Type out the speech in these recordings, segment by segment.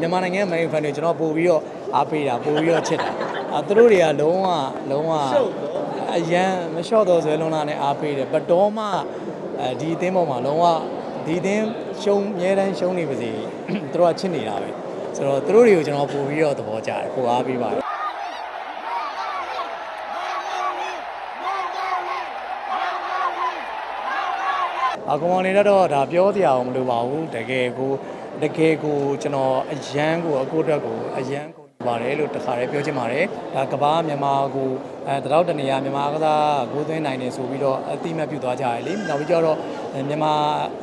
မြန်မာနိုင်ငံရဲ့ main fan တွေကျွန်တော်ပို့ပြီးတော့အားပေးတာပို့ပြီးတော့ချစ်တာအဲသူတို့တွေကလုံးဝလုံးဝအရန်မလျှော့တော့ဆွဲလုံးလာနဲ့အားပေးတယ်ဘတော်မှအဲဒီအသင်းပေါ်မှာလုံးဝဒီအသင်းရှုံးအများတန်းရှုံးနေပါစေသူတို့ကချစ်နေတာပဲဆိုတော့သူတို့တွေကိုကျွန်တော်ပို့ပြီးတော့သဘောကျတယ်ပို့အားပေးပါတယ် အကောင်ကောင်လေးတော့ဒါပြောတရားအောင်မလိုပါဘူးတကယ်ကိုတကယ်ကိုကျွန်တော်အရန်ကိုအကိုအတွက်ကိုအရန်ကိုပါတယ်လို့တခါတည်းပြောချင်ပါတယ်ဒါကဘာမြန်မာကိုအဲတရောက်တနေရမြန်မာအားကစားဂိုးသွင်းနိုင်တယ်ဆိုပြီးတော့အတိမတ်ပြုသွားကြရလေနောက်ပြီးတော့မြန်မာ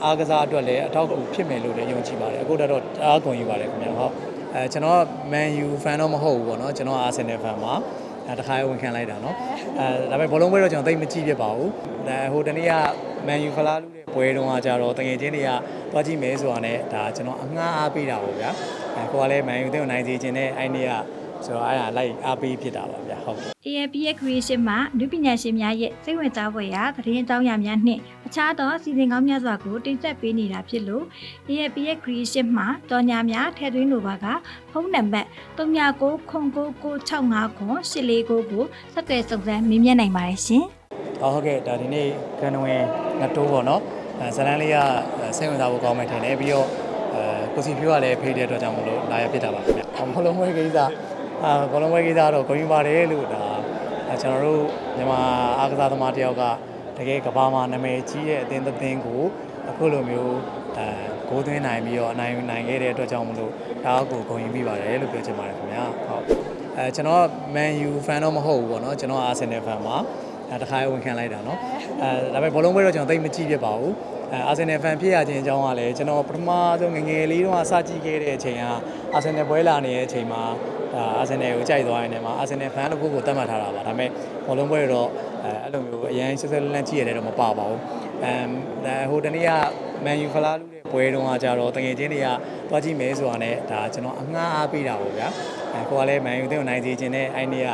အားကစားအတွက်လည်းအထောက်အကူဖြစ်မယ်လို့လည်းယုံကြည်ပါတယ်အခုတော့အားကုန်ယူပါတယ်ခင်ဗျာဟုတ်အဲကျွန်တော် Man U fan တော့မဟုတ်ဘူးပေါ့နော်ကျွန်တော် Arsenal fan ပါအဲတခါဝင်ခံလိုက်တာเนาะအဲဒါပေမဲ့ဘောလုံးပွဲတော့ကျွန်တော်သိမကြည့်ဖြစ်ပါဘူးအဲဟိုတနေ့က Man U ဖလားလူတဲ့ ပွဲတုန်းကကြတော့တငယ်ချင်းတွေကတွားကြည့်မဲဆိုတာနဲ့ဒါကျွန်တော်အငှားအားပေးတာပေါ့ဗျာအဲကိုကလည်း Man U တဲ့ကိုနိုင်စီခြင်းနဲ့အဲ့နေ့ကဆိုတော့အဲ့ဒါလိုက်အားပေးဖြစ်တာပါဗျာဟုတ် AFP ရဲ့ creation မှာလူပညာရှင်များရဲ့စိတ်ဝင်စားဖွယ်ရာသတင်းအကြောင်းအရာများနှင့်အခြားသောစီစဉ်ကောင်းများစွာကိုတင်ဆက်ပေးနေတာဖြစ်လို့ AFP ရဲ့ creation မှာတော်ညာများထည့်သွင်းလိုပါကဖုန်းနံပါတ်399965ခွန်849ကိုဆက်သွယ်စုံစမ်းမေးမြန်းနိုင်ပါတယ်ရှင်။ဟုတ်ဟုတ်ကဲ့ဒါဒီနေ့ကန်နဝင်ငတိုးပေါ့နော်အဲ ဇလန်လေးကစိတ်ဝင်စားဖို့ကောင်းမယ်ထင်တယ်ပြီးတော့အဲကိုစီဖြိုးကလည်းဖေးတဲ့အတွက်ကြောင့်မလို့လာရဖြစ်တာပါခင်ဗျ။ဘောလုံးပွဲကိစ္စအာဘောလုံးပွဲကိစ္စတော့ဂုဏ်ယူပါတယ်လို့ဒါကျွန်တော်တို့မြန်မာအားကစားသမားတယောက်ကတကယ်ကဘာမှာနာမည်ကြီးတဲ့အသင်းတစ်သင်းကိုအခုလိုမျိုးအဲဂိုးသွင်းနိုင်ပြီးတော့အနိုင်နိုင်ခဲ့တဲ့အတွက်ကြောင့်မလို့ဒါကိုဂုဏ်ယူမိပါတယ်လို့ပြောချင်ပါတယ်ခင်ဗျာဟုတ်အဲကျွန်တော် Man U fan တော့မဟုတ်ဘူးပေါ့နော်ကျွန်တော် Arsenal fan ပါ အဲတခါဝင်ခံလိုက်တာเนาะအဲဒါပေမဲ့ဘောလုံးပွဲတော့ကျွန်တော်သိမကြည့်ဖြစ်ပါဘူးအဲအာဆင်နယ်ဖန်ဖြစ်ရခြင်းအကြောင်းကလည်းကျွန်တော်ပထမဆုံးငယ်ငယ်လေးတုန်းကစကြည့်ခဲ့တဲ့အချိန်ကအာဆင်နယ်ပွဲလာနေတဲ့အချိန်မှာဒါအာဆင်နယ်ကိုကြိုက်သွားရင်လည်းမှာအာဆင်နယ်ဖန်တစ်ခုကိုတတ်မှတ်ထားတာပါဒါပေမဲ့ဘောလုံးပွဲတော့အဲအဲ့လိုမျိုးအရင်ဆက်ဆက်လန်းလန်းကြည့်ရတယ်တော့မပါပါဘူးအဲဟိုတနေ့ကမန်ယူဖလားလူတဲ့ပွဲတုန်းကကြတော့တငယ်ချင်းတွေကတွားကြည့်မဲဆိုတာနဲ့ဒါကျွန်တော်အငှားအားပေးတာပေါ့ဗျာအဲကိုကလည်းမန်ယူတဲ့ကိုနိုင်စီခြင်းနဲ့အဲ့နေ့က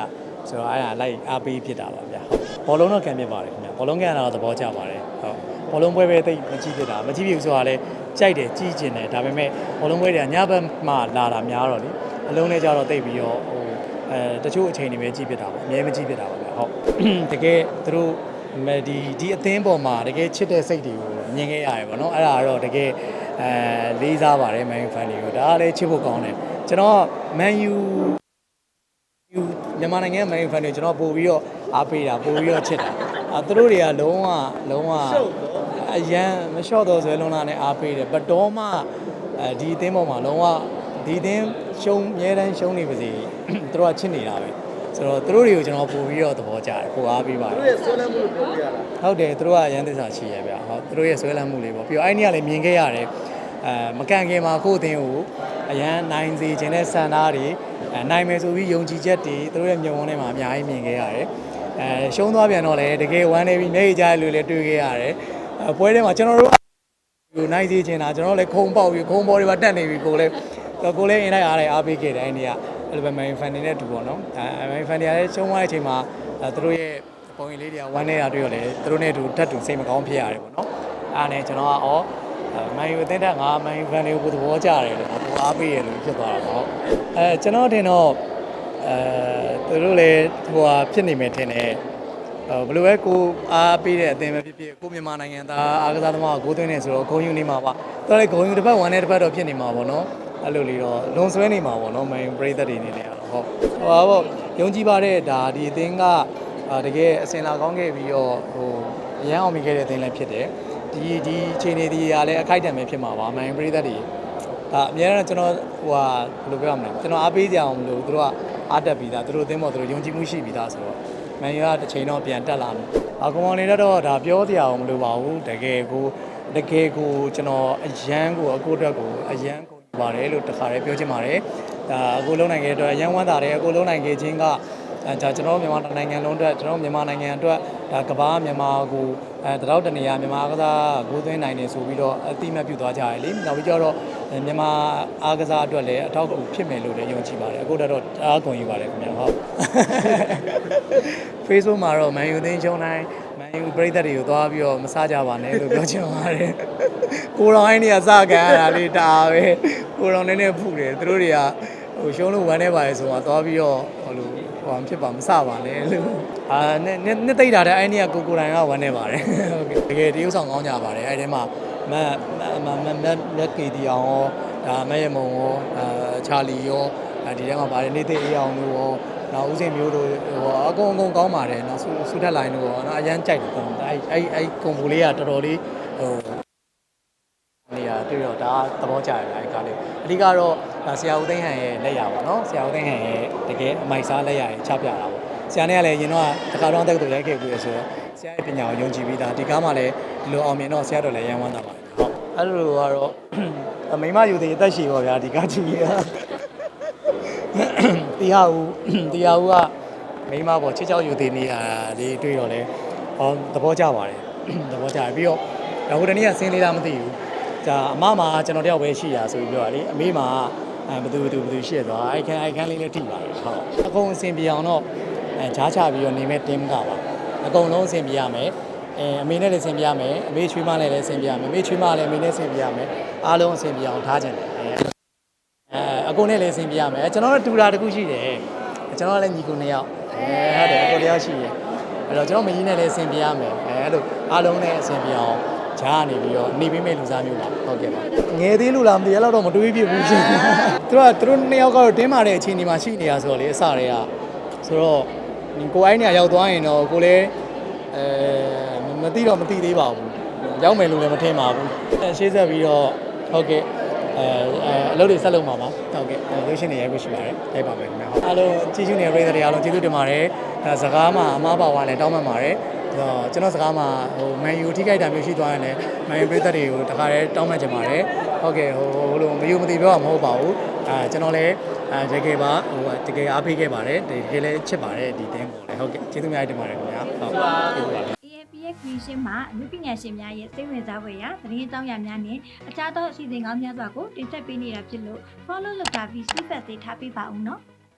ဆိုတော့အဲ့ဒါလိုက်အားပေးဖြစ်တာပါဗျာဟုတ် ဘောလုံးတော့ခံပြပါတယ်ခင်ဗျဘောလုံးကန်တာတော့သဘောကျပါတယ်ဟုတ်ဘောလုံးပွဲပဲတိတ်မကြည့်ဖြစ်တာမကြည့်ဖြစ်ဘူးဆိုတာလည်းကြိုက်တယ်ကြည့်ကျင်တယ်ဒါပေမဲ့ဘောလုံးပွဲတွေကညဘက်မှလာတာများတော့လေအလုံးနဲ့ကြတော့တိတ်ပြီးတော့ဟိုအဲတချို့အချိန်တွေပဲကြည့်ဖြစ်တာပေါ့အများမကြည့်ဖြစ်တာပါဗျဟုတ်တကယ်သူတို့မဒီဒီအသင်းပေါ်မှာတကယ်ချစ်တဲ့စိတ်တွေကိုမြင်ခဲ့ရတယ်ပေါ့နော်အဲ့ဒါကတော့တကယ်အဲလေးစားပါတယ်မန်ယူဖန်တွေကိုဒါကလည်းချစ်ဖို့ကောင်းတယ်ကျွန်တော်မန်ယူယူ မြန်မာနိုင်ငံရဲ့ main fan တွေကျွန်တော်ပို့ပြီးတော့အားပေးတာပို့ပြီးတော့ချစ်တာအဲသူတို့တွေကလုံးဝလုံးဝအရန်မလျှော့တော့ဆွဲလုံးလာနဲ့အားပေးတယ်ဘတော်မှအဲဒီအသင်းပေါ်မှာလုံးဝဒီအသင်းရှုံးအများတန်းရှုံးနေပါစေသူတို့ကချစ်နေတာပဲဆိုတော့သူတို့တွေကိုကျွန်တော်ပို့ပြီးတော့သဘောကျတယ်ပို့အားပေးပါတယ်သူရဲ့ဆွဲလန်းမှုလို့ပြောပြရတာဟုတ်တယ်သူတို့ကရန်သစ္စာရှိရဗျဟုတ်သူတို့ရဲ့ဆွဲလန်းမှုလေးပေါ့ပြီးတော့အဲ့ဒီကလည်းမြင်ခဲ့ရတယ် အဲမကန်ခင်မှာကိုယ့်အသင်းကိုအရန်နိုင်စေခြင်းတဲ့စံသားတွေအဲနိုင်မယ်ဆိုပြီးယုံကြည်ချက်တွေသူတို့ရဲ့မြုံဝန်းထဲမှာအများကြီးမြင်ခဲ့ရတယ်အဲရှုံးသွားပြန်တော့လည်းတကယ်ဝမ်းနေပြီးမျက်ရည်ကျတဲ့လူတွေလည်းတွေ့ခဲ့ရတယ်အဲပွဲထဲမှာကျွန်တော်တို့ကိုနိုင်စေခြင်းတာကျွန်တော်လည်းခုံပေါက်ပြီးခုံပေါ်တွေပါတက်နေပြီကိုလည်းကိုလည်းအင်လိုက်အားလိုက်အားပေးခဲ့တယ်အဲ့ဒီကအဲ့လိုပဲ main fan တွေနဲ့တူပေါ့နော်အဲ main fan တွေကလည်းရှုံးသွားတဲ့အချိန်မှာအဲသူတို့ရဲ့ပုံရိပ်လေးတွေကဝမ်းနေတာတွေ့ရလေသူတို့နဲ့အတူထပ်တူစိတ်မကောင်းဖြစ်ရတယ်ပေါ့နော်အားနဲ့ကျွန်တော်ကဩ မန်ယူအသင်းတက်ငါမန်ယူဖန်တွေကိုသဘောကျတယ်လို့ဟိုအားပေးရလို့ဖြစ်သွားတာပေါ့အဲကျွန်တော်တင်တော့အဲသူတို့လည်းဟိုဟာဖြစ်နေမယ်ထင်တယ်ဘယ်လိုပဲကိုအားပေးတဲ့အသင်းပဲဖြစ်ဖြစ်ကိုမြန်မာနိုင်ငံသားအားကစားသမားကိုဂိုးသွင်းနေဆိုတော့ဂုံယူနေမှာပါတော်လည်းဂုံယူတစ်ပတ်ဝမ်းနဲ့တစ်ပတ်တော့ဖြစ်နေမှာပေါ့နော်အဲ့လိုလေးတော့လွန်ဆွဲနေမှာပေါ့နော်မန်ယူပရိသတ်တွေနေလည်းဟုတ်ဟိုပါပေါ့ယုံကြည်ပါတဲ့ဒါဒီအသင်းကအာတကယ်အစင်လာကောင်းခဲ့ပြီးတော့ဟိုအရန်အောင်မိခဲ့တဲ့အသင်းလည်းဖြစ်တယ် ဒီဒီအချိန်တွေဒီကလည်းအခိုက်အတန့်ပဲဖြစ်မှာပါမန်ပရိသတ်တွေဒါအများအားကျွန်တော်ဟိုဟာဘယ်လိုပြောရမလဲကျွန်တော်အားပေးကြအောင်မလို့သူတို့ကအားတက်ပြီးသားသူတို့အသင်းပေါ်သူတို့ယုံကြည်မှုရှိပြီးသားဆိုတော့မန်ယူကတစ်ချိန်တော့ပြန်တက်လာမယ်အကောင်ကောင်လေးတော့ဒါပြောတရားအောင်မလို့ပါဘူးတကယ်ကိုတကယ်ကိုကျွန်တော်အရန်ကိုအကိုအတွက်ကိုအရန်ကိုပါတယ်လို့တခါတည်းပြောချင်ပါတယ်ဒါအကိုလုံးနိုင်ခဲ့တဲ့အတွက်အရန်ဝမ်းသာတယ်အကိုလုံးနိုင်ခဲ့ခြင်းက အဲဒါကျွန်တော်တို့မြန်မာနိုင်ငံလုံးအတွက်ကျွန်တော်တို့မြန်မာနိုင်ငံအတွက်ဒါကဘာမြန်မာကိုအဲတရောက်တနေရမြန်မာအားကစားဂိုးသွင်းနိုင်တယ်ဆိုပြီးတော့အတိအမတ်ပြုသွားကြရလေနောက်ပြီးတော့မြန်မာအားကစားအတွက်လည်းအထောက်အကူဖြစ်မယ်လို့လည်းယုံကြည်ပါတယ်အခုတော့အားကုန်ယူပါတယ်ခင်ဗျာဟုတ် Facebook မှာတော့ Man U သိန်းချုံတိုင်းမန်ယူပရိသတ်တွေကိုသွားပြီးတော့မစားကြပါနဲ့လို့ပြောချင်ပါတယ်ကိုရောင်အိုင်းနေကစကန်ရတာလေးဒါပဲကိုရောင်နည်းနည်းဖုတယ်သူတို့တွေက ဟိုရှုံးလို့ဝမ်းနေပါလေဆိုတော့သွားပြီးတော့ဟိုလိုဟိုဖြစ်ပါမစပါနဲ့လို့အာနဲ့နဲ့သိတာတဲ့အဲ့ဒီကကိုကိုတိုင်ကဝမ်းနေပါတယ်ဟုတ်ကဲ့တကယ်တရုပ်ဆောင်ကောင်းကြပါတယ်အဲ့ဒီမှာမတ်မတ်မတ်မက်ကေတီအောင်ရောဒါမက်ရမုံရောအာချာလီရောဒီထဲမှာပါတယ်နေသိအေးအောင်တို့ရောနောက်ဦးစင်မျိုးတို့ဟိုအကုန်အကုန်ကောင်းပါတယ်နော်ဆူဆူထက်လိုင်းတို့ရောနော်အရန်ကြိုက်တယ်ကောအဲ့အဲ့အဲ့ကွန်ပူလေးကတော်တော်လေးဟိုနေရာတွေ့တော့ ဒါသဘောကျတယ်အဲ့ကားလေးအဓိကတော့ဒါဆရာဦးသိန်းဟန်ရဲ့လက်ရပါနော်ဆရာဦးသိန်းဟန်ရဲ့တကယ်အမိုက်စားလက်ရရဲ့ချပြတာပေါ့ဆရာနဲ့ကလည်းရင်တော့တခါတော့တက်တူရိုက်ခဲ့ပြီးရဆိုတော့ဆရာရဲ့ပညာကိုယုံကြည်ပြီးသားဒီကားမှလည်းဒီလိုအောင်မြင်တော့ဆရာတော်လည်းရန်ဝမ်းတာပါတယ်ဟုတ်အဲ့လိုကတော့အမိမယူသေးအသက်ရှည်ပါဗျာဒီကားကြည့်ရတရားဦးတရားဦးကမိန်းမပေါ်ချစ်ချောက်ယူသေးနေတာလေးတွေ့တော့လဲဟောသဘောကျပါတယ်သဘောကျတယ်ပြီးတော့ဒါဟိုတနေ့ကဆင်းလေးလားမသိဘူး ဒါအမမှာကျွန်တော်တယောက်ပဲရှိတာဆိုပြီးပြောတာလေအမေမှာအဲဘသူဘသူဘသူရှိရသွားအိုက်ခန်းအိုက်ခန်းလေးလည်းထိပါတယ်ဟုတ်အကုန်အဆင်ပြေအောင်တော့အဲဂျားချပြီးတော့နေမဲ့ team ကပါအကုန်လုံးအဆင်ပြေရမယ်အဲအမေနဲ့လည်းအဆင်ပြေရမယ်အမေချွေးမနဲ့လည်းအဆင်ပြေရမယ်အမေချွေးမလည်းအမေနဲ့အဆင်ပြေရမယ်အားလုံးအဆင်ပြေအောင်ထားကြတယ်အဲအဲအကိုနဲ့လည်းအဆင်ပြေရမယ်ကျွန်တော်တို့တူတာတစ်ခုရှိတယ်ကျွန်တော်ကလည်းညီကိုနှစ်ယောက်အဲဟုတ်တယ်အကိုတစ်ယောက်ရှိတယ်အဲ့တော့ကျွန်တော်မကြီးနဲ့လည်းအဆင်ပြေရမယ်အဲအဲ့လိုအားလုံးနဲ့အဆင်ပြေအောင် ဂျားကနေပြီးတော့နေပေးမဲ့လူစားမျိုးပါဟုတ်ကဲ့ပါငယ်သေးလို့လားမသိရတော့မတွေးပြဘူးရှင်သူကသူတို့နှစ်ယောက်ကတော့တင်းမာတဲ့အခြေအနေမှာရှိနေတာဆိုတော့လေအစတွေကဆိုတော့ကိုအိုင်းနေရာရောက်သွားရင်တော့ကိုလည်းအဲမသိတော့မသိသေးပါဘူးရောက်မယ်လို့လည်းမထင်ပါဘူးအဲရှေ့ဆက်ပြီးတော့ဟုတ်ကဲ့အဲအဲအလုပ်တွေဆက်လုပ်မှာပါဟုတ်ကဲ့ရုပ်ရှင်တွေရိုက်ဖို့ရှိပါတယ်ရိုက်ပါမယ်ခင်ဗျာအားလုံးကြည့်ရှုနေတဲ့ပရိသတ်တွေအားလုံးကျေးဇူးတင်ပါတယ်အဲစကားမှာအမားပါဝါလည်းတောင်းပန်ပါတယ်တော့ ကျွန်တော်စကားမှာဟိုမန်ယူထိခိုက်တာမျိုးရှိသွားရင်လည်းမန်ယူပရိသတ်တွေကိုတခါတည်းတောင်းပန်ချင်ပါတယ်ဟုတ်ကဲ့ဟိုဟိုလိုမယူမသိပြောတာမဟုတ်ပါဘူးအဲကျွန်တော်လည်းအဲတကယ်ပါဟိုတကယ်အားပေးခဲ့ပါတယ်တကယ်လည်းချစ်ပါတယ်ဒီတင်းကိုလည်းဟုတ်ကဲ့ကျေးဇူးများတင်ပါတယ်ခင်ဗျာဟုတ်ကျေးဇူးပါ AFP ရဲ့ creation မှာအမှုပညာရှင်များရဲ့စိတ်ဝင်စားဖွယ်ရာသတင်းအကြောင်းအရာများနဲ့အခြားသောအစီအစဉ်ကောင်းများစွာကိုတင်ဆက်ပေးနေတာဖြစ်လို့ follow လုပ်တာပြီး feedback တွေထားပေးပါဦးနော်